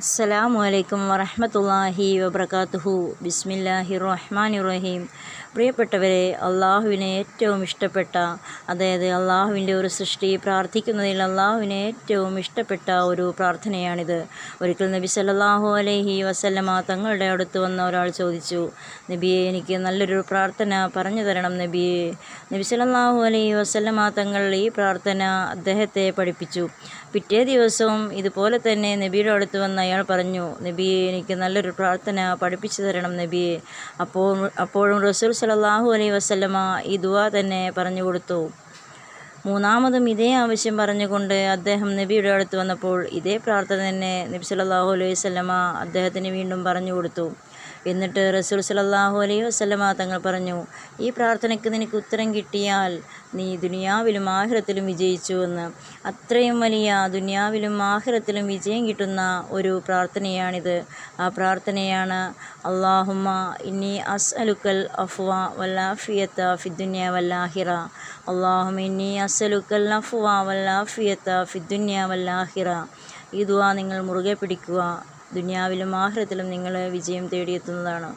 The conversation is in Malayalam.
അസ്സലാമു അലൈക്കും വറഹ്മത്തുള്ളാഹി വബർക്കാത്തുഹു ബിസ്മില്ലാഹി റഹ്മാൻ റഹീം. പ്രിയപ്പെട്ടവരെ അള്ളാഹുവിനെ ഏറ്റവും ഇഷ്ടപ്പെട്ട അതായത് അള്ളാഹുവിന്റെ ഒരു സൃഷ്ടി പ്രാർത്ഥിക്കുന്നതിൽ അള്ളാഹുവിനെ ഏറ്റവും ഇഷ്ടപ്പെട്ട ഒരു പ്രാർത്ഥനയാണിത്. ഒരിക്കൽ നബി സല്ലല്ലാഹു അലൈഹി വസല്ലമ തങ്ങളുടെ അടുത്ത് വന്ന ഒരാൾ ചോദിച്ചു നബിയെ എനിക്ക് നല്ലൊരു പ്രാർത്ഥന പറഞ്ഞു തരണം നബിയെ. നബി സല്ലല്ലാഹു അലൈഹി വസല്ലമ തങ്ങൾ ഈ പ്രാർത്ഥന അദ്ദേഹത്തെ പഠിപ്പിച്ചു. പിറ്റേ ദിവസവും ഇതുപോലെ തന്നെ നബിയുടെ അടുത്ത് വന്ന് അയാൾ പറഞ്ഞു നബിയെ എനിക്ക് നല്ലൊരു പ്രാർത്ഥന പഠിപ്പിച്ചു തരണം നബിയെ. അപ്പോൾ അപ്പോഴും റസൂൽ സല്ലല്ലാഹു അലൈഹി വസല്ലമ ഈ ദുആ തന്നെ പറഞ്ഞു കൊടുത്തു. മൂന്നാമതും ഇതേ ആവശ്യം പറഞ്ഞുകൊണ്ട് അദ്ദേഹം നബിയുടെ അടുത്ത് വന്നപ്പോൾ ഇതേ പ്രാർത്ഥന തന്നെ നബി സല്ലല്ലാഹു അലൈഹി വസല്ലമ അദ്ദേഹത്തിന് വീണ്ടും പറഞ്ഞു കൊടുത്തു. എന്നിട്ട് റസൂൽ സല്ലല്ലാഹു അലൈഹി വസ്ലമ തങ്ങൾ പറഞ്ഞു ഈ പ്രാർത്ഥനയ്ക്ക് നിനക്ക് ഉത്തരം കിട്ടിയാൽ നീ ദുനിയാവിലും ആഹിറത്തിലും വിജയിച്ചു എന്ന്. അത്രയും വലിയ ദുനിയാവിലും ആഹിറത്തിലും വിജയം കിട്ടുന്ന ഒരു പ്രാർത്ഥനയാണിത്. ആ പ്രാർത്ഥനയാണ് അള്ളാഹുമ്മ ഇനി അസ് അലുക്കൽ അഫ്വ വല്ലാഫിയത്ത ഫിദ്ദുന്യ വല്ലാഹിറ. അള്ളാഹുമ ഇന്നി അലുക്കൽ അഫ്വ വല്ലാഫിയത്ത ഫിദ്ദുന്യ വല്ലാഹിറ. ഈ നിങ്ങൾ മുറുകെ പിടിക്കുക. ദുനിയാവിലും ആഹ്റത്തിലും നിങ്ങൾ വിജയം തേടിയെത്തുന്നതാണ്.